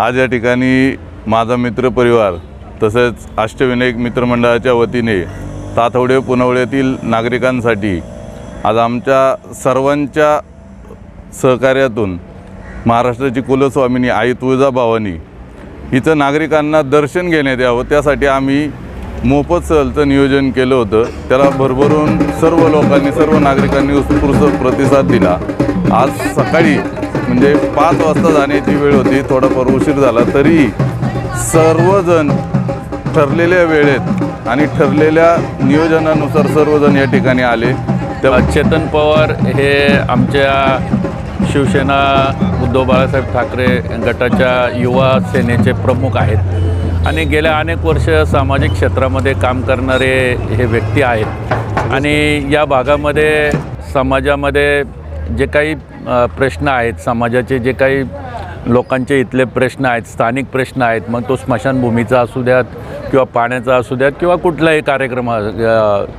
आज या ठिकाणी माझा मित्र परिवार तसेच अष्टविनायक मित्रमंडळाच्या वतीने तातवडे पुनवड्यातील नागरिकांसाठी आज आमच्या सर्वांच्या सहकार्यातून महाराष्ट्राची कुलस्वामिनी आई तुळजाभवानी हिचं नागरिकांना दर्शन घेण्यात यावं त्यासाठी आम्ही मोफत सहलचं नियोजन केलं होतं. त्याला भरभरून सर्व लोकांनी सर्व नागरिकांनी उत्स्फूर्त प्रतिसाद दिला. आज सकाळी म्हणजे पाच वाजता जाण्याची वेळ होती थोडाफार उशीर झाला तरी सर्वजण ठरलेल्या वेळेत आणि ठरलेल्या नियोजनानुसार सर्वजण या ठिकाणी आले. तेव्हा चेतन पवार हे आमच्या शिवसेना उद्धव बाळासाहेब ठाकरे गटाच्या युवा सेनेचे प्रमुख आहेत. आणि गेल्या अनेक वर्ष सामाजिक क्षेत्रामध्ये काम करणारे हे व्यक्ती आहेत. आणि या भागामध्ये समाजामध्ये जे काही प्रश्न आहेत समाजाचे जे काही लोकांचे इथले प्रश्न आहेत स्थानिक प्रश्न आहेत मग तो स्मशानभूमीचा असू द्यात किंवा पाण्याचा असू द्यात किंवा कुठलाही कार्यक्रम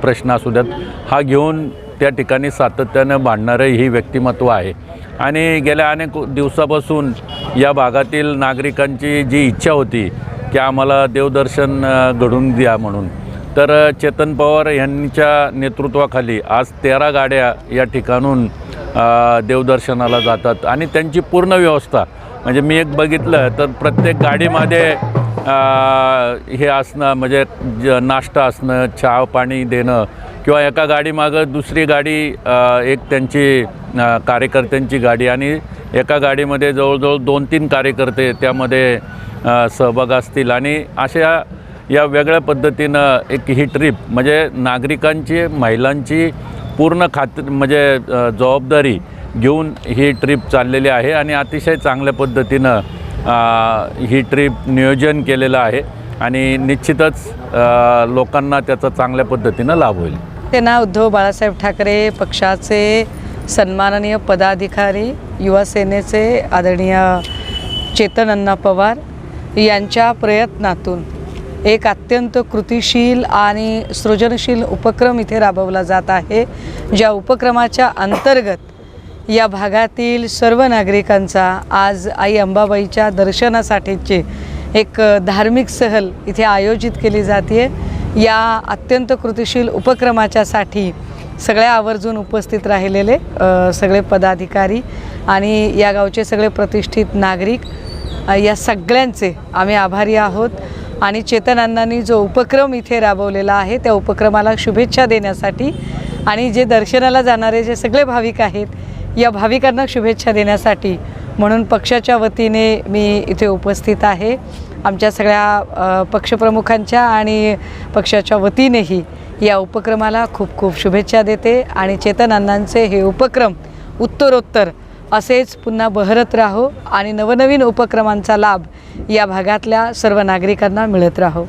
प्रश्न असू द्यात हा घेऊन त्या ठिकाणी सातत्यानं भांडणारं ही व्यक्तिमत्व आहे. आणि गेल्या अनेक दिवसापासून या भागातील नागरिकांची जी इच्छा होती की आम्हाला देवदर्शन घडून द्या म्हणून तर चेतन पवार यांच्या नेतृत्वाखाली आज तेरा गाड्या या ठिकाणून देवदर्शनाला जातात आणि त्यांची पूर्ण व्यवस्था. म्हणजे मी एक बघितलं तर प्रत्येक गाडीमध्ये हे असणं म्हणजे ज नाश्ता असणं चहा पाणी देणं किंवा एका गाडीमागं दुसरी गाडी एक त्यांची कार्यकर्त्यांची गाडी आणि एका गाडीमध्ये जवळजवळ दोन तीन कार्यकर्ते त्यामध्ये सहभाग असतील. आणि अशा या वेगळ्या पद्धतीनं एक ही ट्रीप म्हणजे नागरिकांची महिलांची पूर्ण खात्री म्हणजे जबाबदारी घेऊन ही ट्रीप चाललेली आहे आणि अतिशय चांगल्या पद्धतीनं ही ट्रीप नियोजन केलेलं आहे आणि निश्चितच लोकांना त्याचा चांगल्या पद्धतीनं लाभ होईल. सेना उद्धव बाळासाहेब ठाकरे पक्षाचे सन्माननीय पदाधिकारी युवा सेनेचे आदरणीय चेतन अण्णा पवार यांच्या प्रयत्नातून एक अत्यंत कृतिशील आणि सृजनशील उपक्रम इथे राबवला जात आहे ज्या उपक्रमाच्या अंतर्गत या भागातील सर्व नागरिकांचा आज आई अंबाबाईच्या दर्शनासाठीची एक धार्मिक सहल इथे आयोजित केली जाते या अत्यंत कृतिशील उपक्रमाच्यासाठी सगळ्या आवर्जून उपस्थित राहिलेले सगळे पदाधिकारी आणि या गावचे सगळे प्रतिष्ठित नागरिक या सगळ्यांचे आम्ही आभारी आहोत. आणि चेतन जो उपक्रम इथे राबवलेला आहे त्या उपक्रमाला शुभेच्छा देण्यासाठी आणि जे दर्शनाला जाणारे जे सगळे भाविक आहेत या भाविकांना शुभेच्छा देण्यासाठी म्हणून पक्षाच्या वतीने मी इथे उपस्थित आहे. आमच्या सगळ्या पक्षप्रमुखांच्या आणि पक्षाच्या वतीनेही या उपक्रमाला खूप खूप शुभेच्छा देते आणि चेतन अण्णांचे हे उपक्रम उत्तरोत्तर असेच पुन्हा बहरत राहो आणि नवनवीन उपक्रमांचा लाभ या भागातल्या सर्व नागरिकांना मिळत राहो.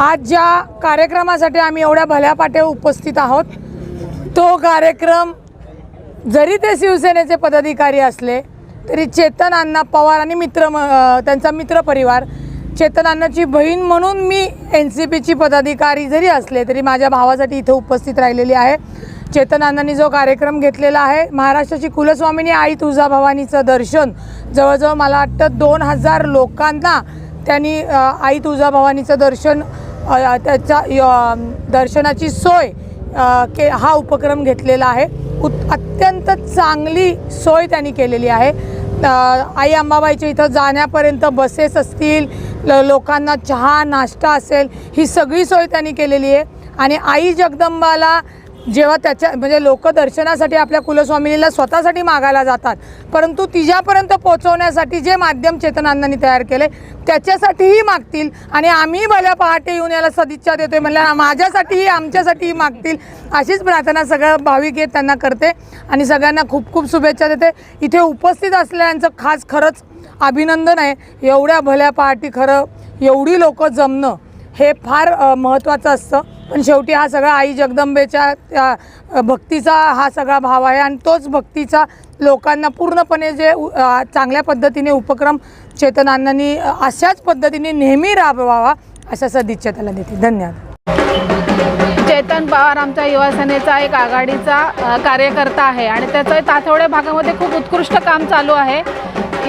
आज ज्या कार्यक्रमासाठी आम्ही एवढ्या भल्या उपस्थित आहोत तो कार्यक्रम जरी ते शिवसेनेचे पदाधिकारी असले तरी चेतन अण्णा पवार आणि मित्र म- त्यांचा मित्रपरिवार चेतन अण्णाची बहीण म्हणून मी एन सी पीची पदाधिकारी जरी असले तरी माझ्या भावासाठी इथं उपस्थित राहिलेली आहे. चेतन जो कार्यक्रम घेतलेला आहे महाराष्ट्राची कुलस्वामिनी आई तुळजाभवानीचं दर्शन. जवळजवळ मला वाटतं दोन हजार लोकांना त्यांनी आई तुळजाभवानीचं दर्शन त्याच्या दर्शनाची सोय के हा उपक्रम घेतलेला आहे. उत अत्यंत चांगली सोय त्यांनी केलेली आहे. आई अंबाबाईच्या इथं जाण्यापर्यंत बसेस असतील ल लोकांना चहा नाश्ता असेल ही सगळी सोय त्यांनी केलेली आहे. आणि आई जगदंबाला जेव्हा त्याच्या म्हणजे लोक दर्शनासाठी आपल्या कुलस्वामिनीला स्वतःसाठी मागायला जातात परंतु तिच्यापर्यंत पोहोचवण्यासाठी जे माध्यम चेतनांनी तयार केले त्याच्यासाठीही मागतील आणि आम्ही भल्या पहाटे येऊन याला सदिच्छा देतोय म्हणल्या माझ्यासाठीही आमच्यासाठीही मागतील अशीच प्रार्थना सगळं भाविक येत त्यांना करते आणि सगळ्यांना खूप खूप शुभेच्छा देते. इथे उपस्थित असलेल्यांचं खास खरंच अभिनंदन आहे. एवढ्या भल्या पहाटी खरं एवढी लोक जमणं हे फार महत्त्वाचं असतं. पण शेवटी हा सगळा आई जगदंबेच्या त्या भक्तीचा हा सगळा भाव आहे आणि तोच भक्तीचा लोकांना पूर्णपणे जे चांगल्या पद्धतीने उपक्रम चेतनांनी अशाच पद्धतीने नेहमी राबवावा अशा सदिच्छा त्याला देते. धन्यवाद. चेतन पवार आमच्या युवासेनेचा एक आघाडीचा कार्यकर्ता आहे आणि त्याचं तातवडे भागामध्ये खूप उत्कृष्ट काम चालू आहे.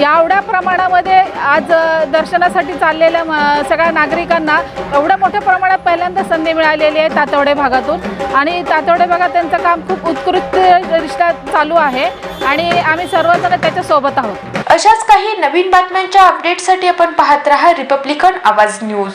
एवढ्या प्रमाणामध्ये आज दर्शनासाठी चाललेल्या म- सगळ्या नागरिकांना एवढ्या मोठ्या प्रमाणात पहिल्यांदा संधी मिळालेली आहे तातवडे भागातून. आणि तातवडे भागात त्यांचं काम खूप उत्कृष्टरित्या चालू आहे आणि आम्ही सर्वजण त्याच्यासोबत आहोत. अशाच काही नवीन बातम्यांच्या अपडेटसाठी आपण पाहत रहा रिपब्लिकन आवाज न्यूज.